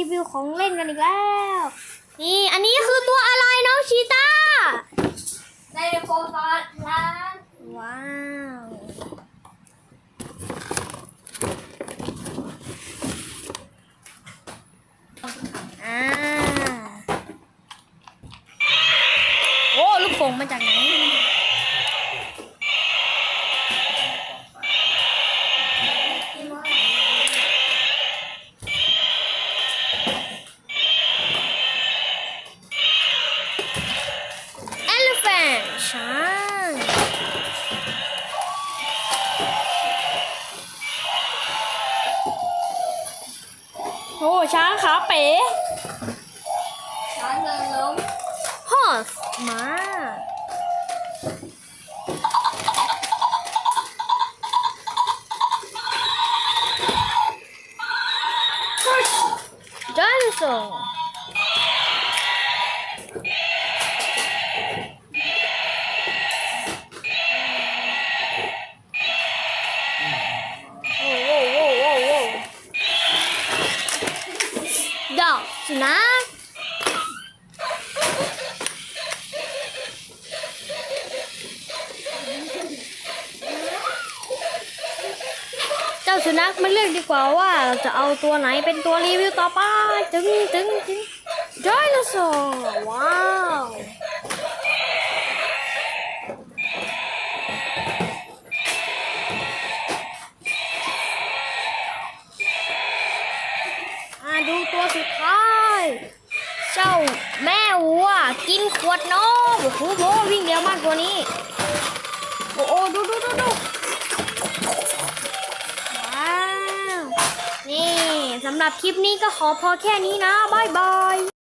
รีวิวของเล่นกันอีกแล้ว นี่ อันนี้คือตัวอะไรน้องชีตาในโฟกัสร้านว้าว อ่า โอ้ ลูกโป่งมาจากไหน ช้างโอ้ช้างขาเป๋ร้านเดินล้ม horse ม้า dinosaur โสุนัขเจ้าสุนัขมาเลือกดีกว่าว่าเราจะเอาตัวไหนเป็นตัวรีวิวต่อไป จึงจึงจึงไดโนส์ว้า ดูตัวสุดท้าย เจ้าแม่วัวกินขวดนมโอ้โหโหวิ่งเร็วมากตัวนี้ โอ้โหดูดูดูดูว้าว นี่สำหรับคลิปนี้ก็ขอพอแค่นี้นะบ๊ายบาย